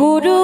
গুরু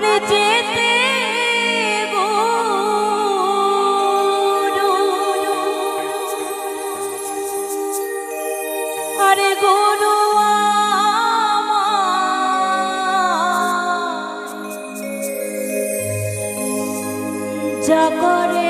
আর যেতে আরে গোনো যা করে